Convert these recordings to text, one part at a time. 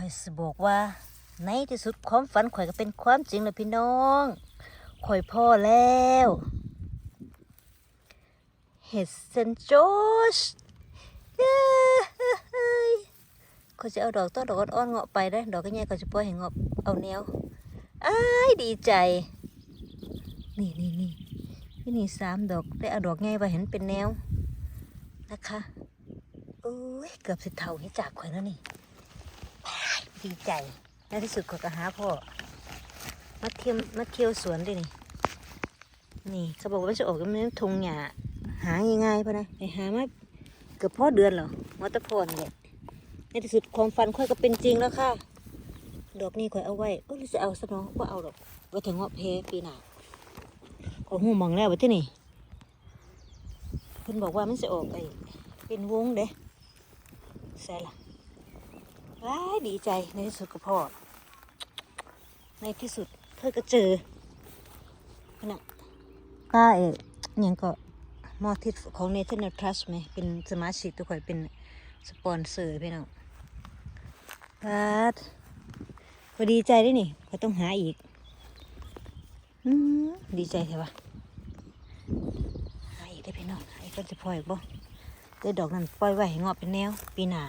ข่อยสิบอกว่า ในที่สุดความฝันข่อยก็เป็นความจริงแล้วพี่น้องข่อยพ่อแล้วเห็ดเซนโจชเข่อยจะเอาดอกต้นดอกอ่อนเงาะไปได้ดอกก็ใหญ่ข่อยจะปล่อยให้เงาะเอาแนวอ้ายดีใจ นี่นี่นี่นี่นี่สามดอกได้เอาดอกใหญ่ไปเห็นเป็นแนวนะคะโอ้ยเกือบสิเท่าให้จากข่อยแล้วนี่ ดีใจในที่สุดก็กระหาพ่อมาเที่ยวมาเที่ยวสวนดินี่นี่เขาบอกว่ามันจะออกกันเป็นทงหญ้าหาง่ายๆพะนะไปหามาเกือบพ่อเดือนหรอมอตะพรเนี่ยในที่สุดความฝันค่อยก็เป็นจริงแล้วค่ะ ดอกนี้ค่อยเอาไว้เออหรือจะเอาซะเนาะว่าเอาดอกไว้ถึงเงาะเพปีหน้าก็หูมองแล้วไว้ที่นี่เพิ่นบอกว่ามันจะออกไอ้เป็นวงเด้ใส่ละ ว้ายดีใจในที่สุดก็พอในที่สุดเธอก็เจอขณะป้าเอกยังก็มอทิดของเนเธอร์เนทรัสไหมเป็นสมาชิกตัวข่อยเป็นสปอนเซอร์พี่น้องป้าดก็ดีใจได้นี่ก็ต้องหาอีกอดีใจใช่ปะหาอีกได้พี่น้องหาอีกก็จะพออีกบ่ได้ดอกนั้นปล่อยไว้ให้งอเป็นแนว ปีหน้า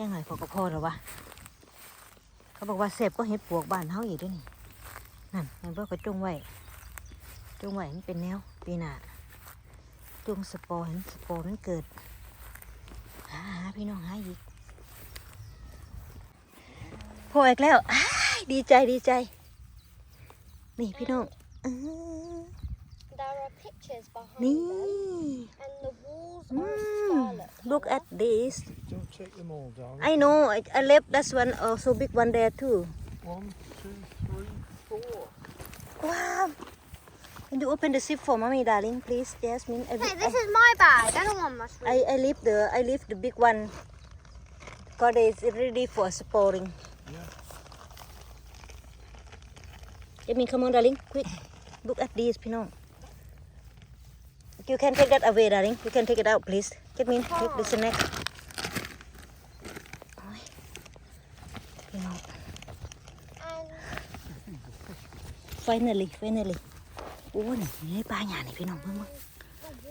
ยังไงเขาก็พอหรอวะเขาบอกว่าเสพก็เห็ดปวกบ้านเฮาอีกด้วยนี่นั่นแม่นบ่ก็จงไว้จงไว้มันเป็นแนวปีหน้าจงสปอร์เห็นสปอร์มันเกิดหาหาพี่น้องหาอีกพออีกแล้วอ้ายดีใจดีใจ นี่พี่น้องอื้อ There are pictures behind นี่ them, and the walls อื are Hmm, look at this. Don't take them all darling. I know. I, I left this one oh, also big one there too. One, two, three, four. Wow. Can you open the zip for mommy, darling, please, Jasmine? I, hey, this I, is my bag. I don't want much. I I leave the I leave the big one. Cause it's ready for sporting. Yeah. Jasmine, come on, darling, quick. Look at this, Pinot. You can take that away, darling. You can take it out, please. เก็มีนเก็บดิสน็คไฟเนลี่ไฟเนลี่โอ้ยนี่ปลาหยานี่พี่น้องเพิ่งมึง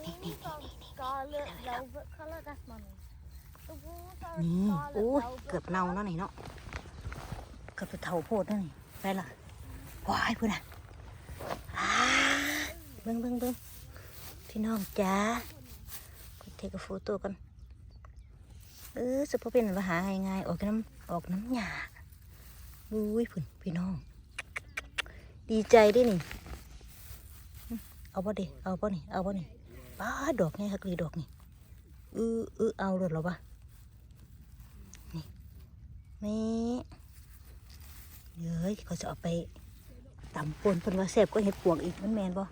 นี่นี่นี่นี่นี่นี่โอ้เกือบเน่าเนาะนี่เนาะเกือบจะเท่าโพดเนาะนี่ไปละว้ายพูดนะเบิ้งเบิ้งเบิ้งพี่น้องจ้า เทกโฟโต้กันเออสปอเป็นมาหาง่ายออกน้ำออกน้ำหยาอุ้ยพุ่นพี่น้อง ดีใจด้วยนี่ เอาบ่ดิเอาบ่นี่เอาบ่นี่ป้าดอกไงฮักลีดอกนี่เออเออเอาเลยเหรอวะนี่เย้ยเขาจะเอาไปตำปนเพิ่นว่าแซ่บก็เห็ดปวกอีกมันแมนบ่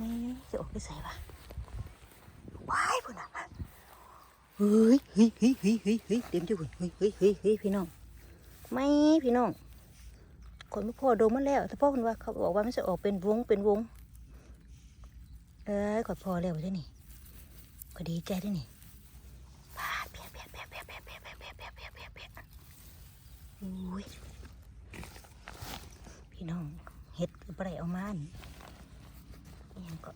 นี่จะออกไปใส่ปะ ว้ายพุ่นน่ะเฮ้ยเฮ้ยเฮ้ยเฮ้ยเฮ้ยเฮ้ยเต็มที่พุ่นเฮ้ยเฮ้ยเฮ้ยเฮ้ยพี่น้อง ไม่พี่น้องคนไม่พอโดมมันแล้วแต่พ่อคนว่าเขาบอกว่ามันจะออกเป็นวงเป็นวง เอ้ยขอดพอแล้วใช่นี่ก็ดีใจได้นี่พาเปียเปียเปียเปียเปียเปียเปียเปียเปียเปียเปียเปียอุ้ยพี่น้องเห็ดก็บ่ได้เอามานี่ยังก็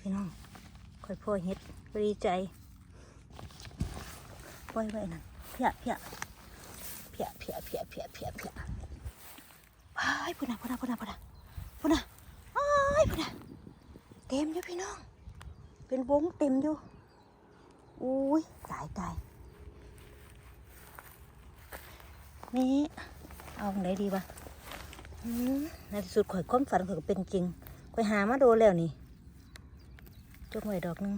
พี่น้องค่อยพ่อเห็ดดีใจปล่อยไว้นั่นเพียเพียเพียเพียเพียเพียเพียเพียพายพุ่นนะพุ่นนะพุ่นนะพุ่นนะพุ่นน่ะอ้ยพุ่นนะเต็มอยู่พี่น้อง เป็นวงเต็มอยู่อุ้ยตายตายนี่เอาไหนดีวะในที่สุดข่อยความฝันข่อยก็เป็นจริงข่อยหามาโดนแล้วนี่ จกไว้ดอกนึง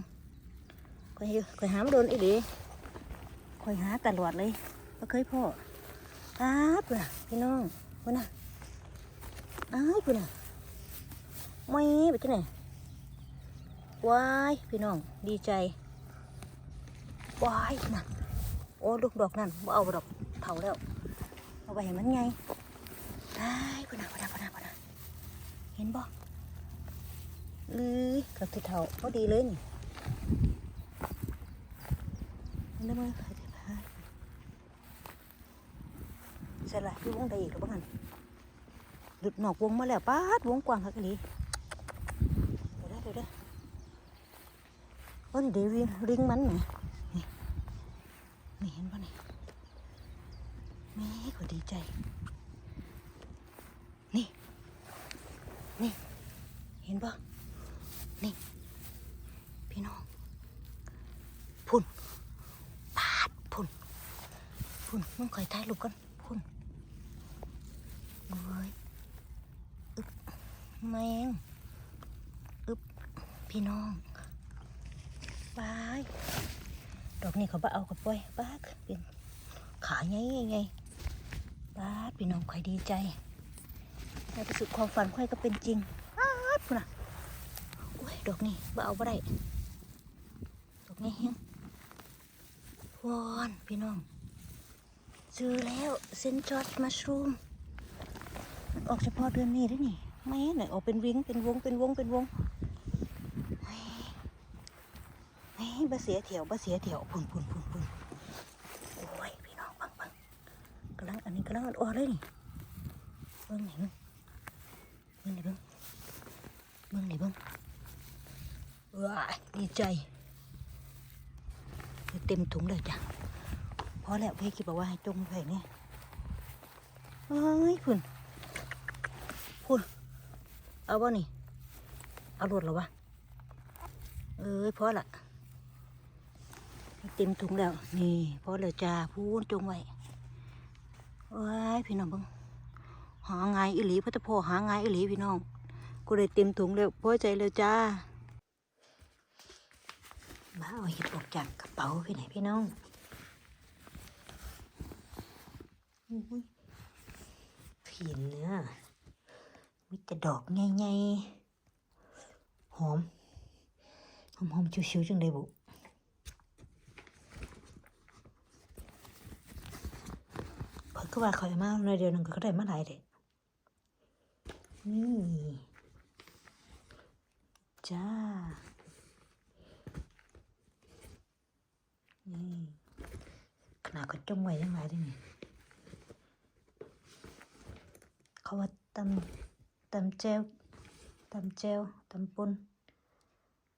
ข่อยข่อยหามาโดนอีดีข่อยหาตลอดเลยก็เคยพ่ออ้าป่ะพี่น้องปุ่นน่ะอ้ายปุ่นน่ะไม่ไปที่ไหนว้ายพี่น้องดีใจว้ายนั่นโอ้ลูกดอกนั่นบ่เอาดอกเผาแล้วเอาไปให้มันไงได้พุ่นน่ะพุ่นน่ะพุ่นน่ะพุ่นน่ะเห็นบ่ เลยกับที่เถาพอดีเลยนี่เด้อมือเขาจะพาใช่ละอยู่วงใดอีกหรือเปล่าหลุดหนอกวงมาแล้วป้าดวงกว้างคักอีหลีเดี๋ยวเด้เดี๋ยวเด้อโอ้นี่เดี๋ยวริงริงมันแหมนี่เห็นปะนี่แม่ก็ดีใจนี่นี่เห็นปะนี่ พี่น้อง พุ่นปาดพุ่น พุ่นมึงคอยถ่ายรูปกันพุ่นเว้ยอึบแมงอึบพี่น้องบายดอกนี้เขาบ้าเอากับปล่อยบ้าเป็นขาไงไงไงบ้าพี่น้องคอยดีใจในที่สุดความฝันค่อยก็เป็นจริงบ้าพุ่นอะโอ้ยดอกนี้บ้าเอาบ่ได้ดอกนี้เฮงวอนพี่น้อง เจอแล้วเซนจอร์ดมัชรูมออกเฉพาะเดือนนี้ด้วยนี่ไม่ไหนออกเป็นวิงเป็นวงเป็นวงเป็นวงเฮ้ยเฮ้ยบะเสียเถียวบะเสียเถียวพุ่นพุ่นพุ่นพุ่นโอ้ยพี่น้องบังบังกำลังอันนี้กำลังอ่อนเลยนี่เบิ้งไหนเบิ้งเบิ้งไหนเบิ้งเบิ้งไหนเบิ้งว้าดีใจเต็มถุงเลยจ้ะ พอแล้วพี่คิดบอกว่าให้จงไว้เนี่ยเอ้ยพุ่นพุ่นเอาบ่นี่ เอารถหรอวะ เอ้ยพอละเต็มถุงแล้ว นี่พอแล้วจ้าพูนจงไว้ว้ายพี่น้องเบังหาไงอิหลีพระตะโพหาไงอิหลีพี่น้องกูได้เต็มถุงแล้วพอใจแล้วจ้ามาเอาเห็ดออกจากกระเป๋าไปไหนพี่น้องอุ้ย ผินเนื้อมีแต่ดอกใหญ่ๆหอม หอมหอมๆชิวๆจังเลยบุเพิ่นก็ว่าเขอามาในอยเดียวหนึงก็ได้มาหลายเด็นี่ จ้า นี่ขนาดก็จงไว้ยังไงด้วยนี่ เขาว่าตำตำแจวตำแจวตำปน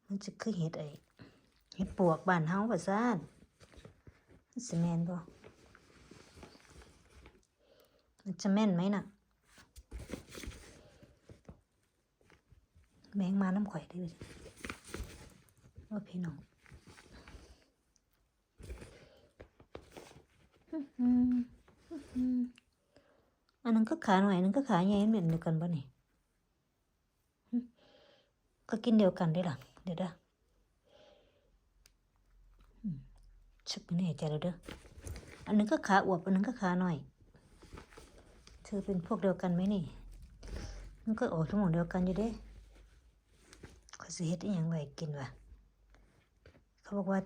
มันจะคือเห็ดไอ้เห็ดปวกบ้านเฮาว่าซ่านมันสิแม่นบ่มันจะแม่นไหมน่ะแมงมาน้ำข่อยได้วยว่าพี่น้องอืมอืม อันนั้นก็ขาหน่อยอันนั้นก็ขาใหญ่เหมือนเดียวกันปะนี่ก็กินเดียวกันได้หรอเดี๋ยวด้ออืมชักไม่แน่ใจแล้วเด้ออันนึงก็ขาอวบอันนึงก็ขาหน่อยเธอเป็นพวกเดียวกันไหมนี่ มันก็ออกทั้งหมดเดียวกันอยู่เด้เขาสิเฮ็ดอหยังไว้กินวะเขาบอกว่า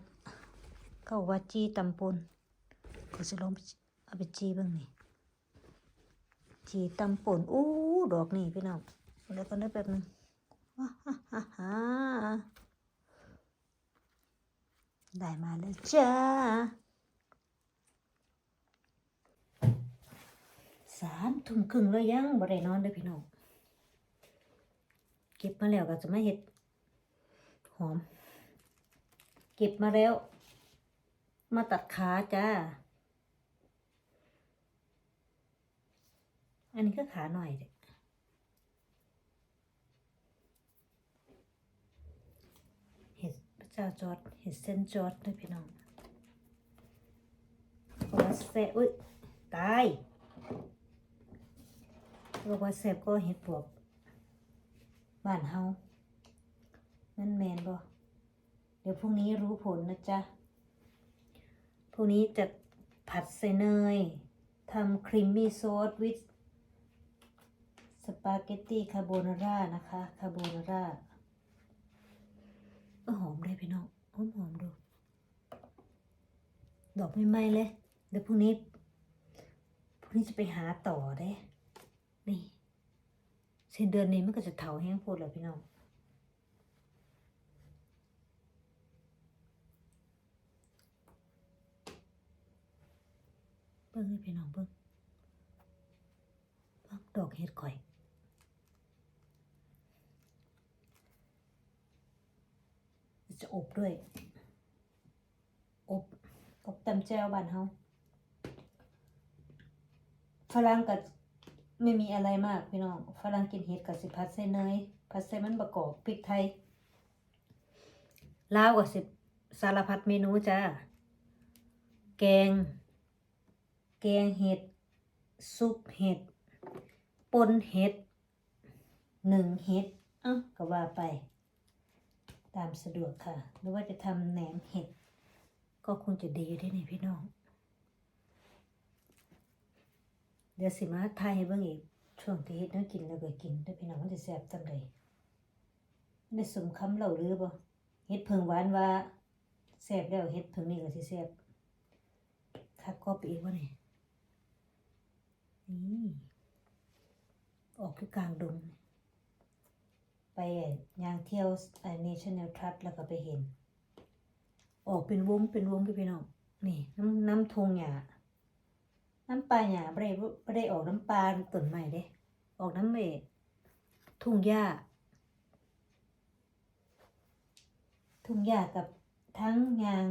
เขาบอกว่าจี้ตำปนก็จะลองเอาไปจีบ้างนี่ จีตำป่นอู้ดอกนี่พี่น้องเอาแล้วก็ได้แบบนึงว้าฮ่าฮ่าได้มาแล้วจ้า สามทุ่มครึ่งแล้วยังบ่ได้นอนเด้พี่น้องเก็บมาแล้วก็จะมาเห็ดหอม เก็บมาแล้ว มาตัดขาจ้า อันนี้ก็ขาหน่อยเด็เห็ดพระเจ้าจอดเห็ดเส้นจอดด้วยพี่น้องบอกว่าแซ่อุ้ยตายบอกว่าแซ่บก็เห็ดปวกบ้านเฮานั่นแมนบ่เดี๋ยวพรุ่งนี้รู้ผลนะจ๊ะพวกนี้จะผัดใส่เนยทำครีมมี่ซอสวิ t ส ปาเกตตี้คาโบนาร่านะคะคาโบนาร่าหอมเลยพี่น้องหอมหอมดู ดอกไม่ไหม้เลย เดี๋ยวพรุ่งนี้พรุ่งนี้จะไปหาต่อเด้นี่สิ้นเดือนนี้มันก็จะเถาแห้งโพดแล้วพี่น้องเบิ่งให้พี่น้องเบิ่งเบิ่งดอกเห็ดข่อย จะอบด้วย อบอบตำแจวบ้านเฮาฝรั่งก็ไม่มีอะไรมากพี่น้องฝรั่งกินเห็ดกับสิพัดใส่เนยพัดใส่มันประกอบพริกไทยลาวก็สิสารพัดเมนูจ้าแกง แกงเห็ดซุปเห็ดปนเห็ดหนึ่งเห็ดเอ้าก็ว่าไป ตามสะดวกค่ะ หรือว่าจะทำแหนมเห็ด ก็คงจะดีได้นี่พี่น้อง เดี๋ยวสิมาทายให้เบิ่งอีก ช่วงที่เฮ็ดน้กินแล้วก็กินเด้อพี่น้องมันจะแซ่บจังไดได้สมคำเหล่าหรือบ่เฮ็ดเพิงหวานว่าแซ่บแล้วเฮ็ดเพิงนี่ก็สิแซ่บคักก็ไปอีกว่านี่นี่ออกคือกลางดง ไปย่างเที่ยวไอ้ National Trust แล้วก็ไปเห็น ออกเป็นวงเป็นวงพี่น้องนี่น้ำน้ำทงหญ้าน้ำปลาหญ้าบ่ได้บ่ได้ออกน้ำปลาต้นไม้เด้ ออกน้ำเมทุ่งหญ้าทุ่งหญ้ากับทั้งยาง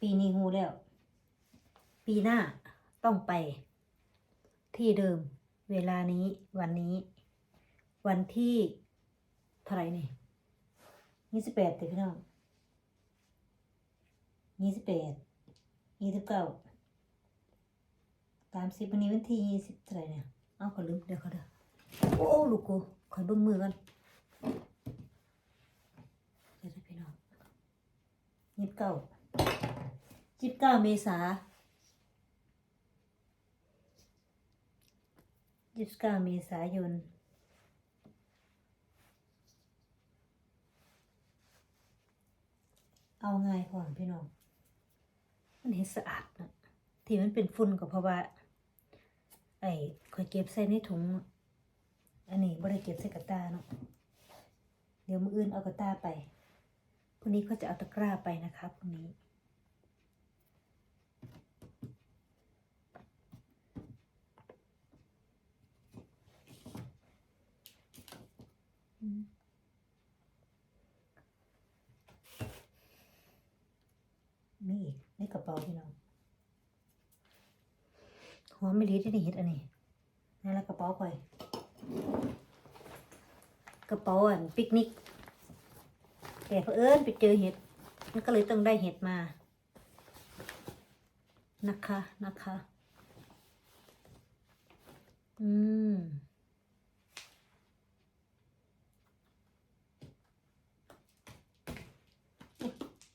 ปีนี้ฮูแล้ว ปีหน้าต้องไป ที่เดิม เวลานี้วันนี้ วันที่เท่าไหร่นี่ยี่สิบแปดพี่น้องยี่สิบแปดยี่สิบเก้าสามสิบวันนี้วันที่ยี่สิบเท่าไหร่เนี่ยเอาขอลืมเดี๋ยวเขาเด้อโอ้ลูกกูขอยเบิ่งมือกันเดี๋ยวเด้อพี่น้องยี่สิบเก้ายี่สิบเก้าเมษายี่สิบเก้าเมษายน เอาง่ายก่อนพี่น้อง มันเห็นสะอาดนะที่มันเป็นฝุ่นก็เพราะว่า ไอ้ข่อยเก็บใส่ในถุง อันนี้บ่ได้เก็บใส่กระตาเนาะ เดี๋ยวมืออื่นเอากระตาไปพรุ่งนี้ก็จะเอาตะกร้าไปนะคะพรุ่งนี้ อืมมีอีก ในกระเป๋าพี่น้องหัวไม่รีที่นี่เห็ดอันนี้นั่นแหละกระเป๋าข่อย กระเป๋าอันปิกนิกแต่เผอิญไปเจอเห็ดมันก็เลยต้องได้เห็ดมา นะคะนะคะ อืม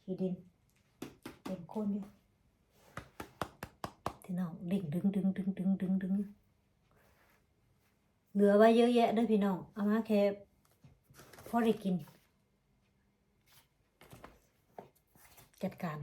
ขี้ดิน คนอยู่ที่น้องดิ่งดึงดึงดึงดึงดึงดึงเหลือไว้เยอะแยะเด้วยพี่น้องเอามาแค่พอได้กิน จัดการ